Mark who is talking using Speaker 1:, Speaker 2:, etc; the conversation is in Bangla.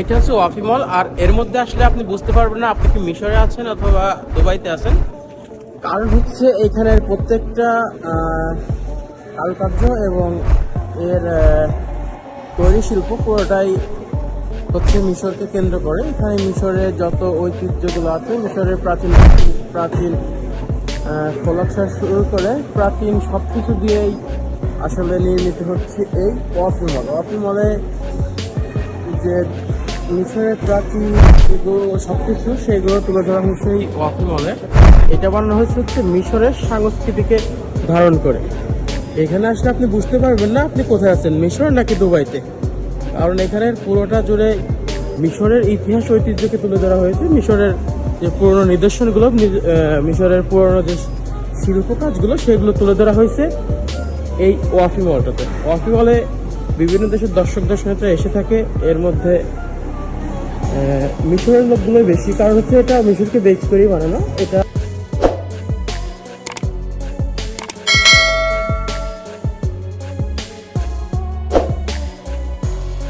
Speaker 1: এটা হচ্ছে ওয়াফি মল, আর এর মধ্যে আসলে আপনি বুঝতে পারবেন না আপনি কি মিশরে আছেন অথবা দুবাইতে আছেন। কারণ হচ্ছে এখানের প্রত্যেকটা কারুকার্য এবং এর তৈরি শিল্প পুরোটাই হচ্ছে মিশরকে কেন্দ্র করে। এখানে মিশরের যত ঐতিহ্যগুলো আছে, মিশরের প্রাচীন প্রাচীন ফলকসা শুরু করে প্রাচীন সব কিছু দিয়েই আসলে নির্মিত হচ্ছে এই ওয়াফি মল। ওয়াফি মলে যে মিশরের প্রাচীন যেগুলো সব কিছু সেগুলো তুলে ধরা হয়েছে এই ওয়াফি মলে। এটা বানানো হয়েছে হচ্ছে মিশরের সংস্কৃতিকে ধারণ করে। এখানে আসলে আপনি বুঝতে পারবেন না আপনি কোথায় আছেন, মিশর নাকি দুবাইতে? কারণ এখানের পুরোটা জুড়ে মিশরের ইতিহাস ঐতিহ্যকে তুলে ধরা হয়েছে। মিশরের যে পুরনো নিদর্শনগুলো মিশরের পুরনো যে শিল্প কাজগুলো সেগুলো তুলে ধরা হয়েছে এই ওয়াফি মলটাতে। ওয়াফি মলে বিভিন্ন দেশের দর্শক দর্শনার্থীরা এসে থাকে। এর মধ্যে মিশরের লোকগুলোই বেশি। কারণ হচ্ছে এটা মিশরকে বেচ করেই বানানো। এটা